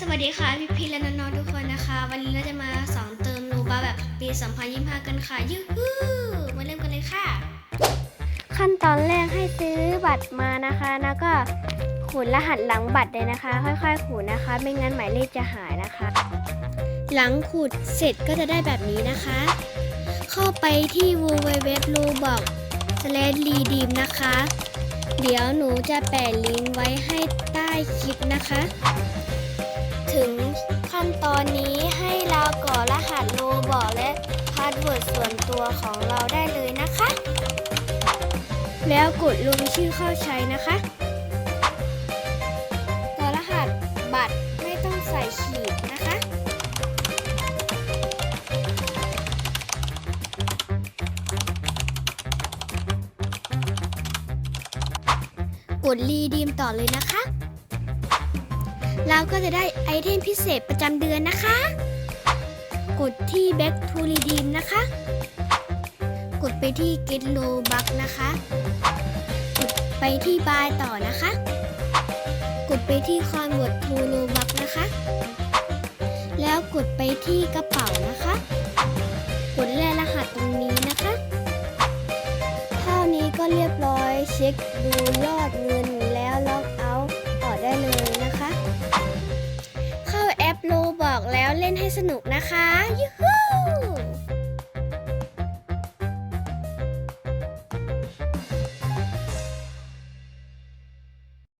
สวัสดีค่ะพี่พีและน้องๆทุกคนนะคะ วันนี้เราจะมาสอนเติมรูบาแบบปี 2025 กันค่ะยูฮูมาเริ่มกันเลยค่ะ ขั้นตอนแรกให้ซื้อบัตรมานะคะ แล้วก็ขูดรหัสหลังบัตรเลยนะคะ ค่อยๆขูดนะคะ ไม่งั้นหมายเลขจะหายนะคะ หลังขูดเสร็จก็จะได้แบบนี้นะคะ เข้าไปที่ www r o b o x redeem นะคะ เดี๋ยวหนูจะแปะลิงก์ไว้ให้ใต้คลิปนะคะ ถึงขั้นตอนนี้ให้เรากรอกรหัสโลบอกและพาสเวิร์ดส่วนตัวของเราได้เลยนะคะ แล้วกดลงชื่อเข้าใช้นะคะตัวรหัสบัตรไม่ต้องใส่ขีดนะคะ กดรีดีมต่อเลยนะคะ เราก็จะได้ไอเทมพิเศษประจำเดือนนะคะ กดที่ back to redeem นะคะ กดไปที่ get low buck นะคะ กดไปที่ buy ต่อนะคะ กดไปที่ convert to low buck นะคะ แล้วกดไปที่กระเป๋านะคะ กดแลกรหัสตรงนี้นะคะ เท่านี้ก็เรียบร้อยเช็คดูยอดเงิน เล่นให้สนุกนะคะยูฮู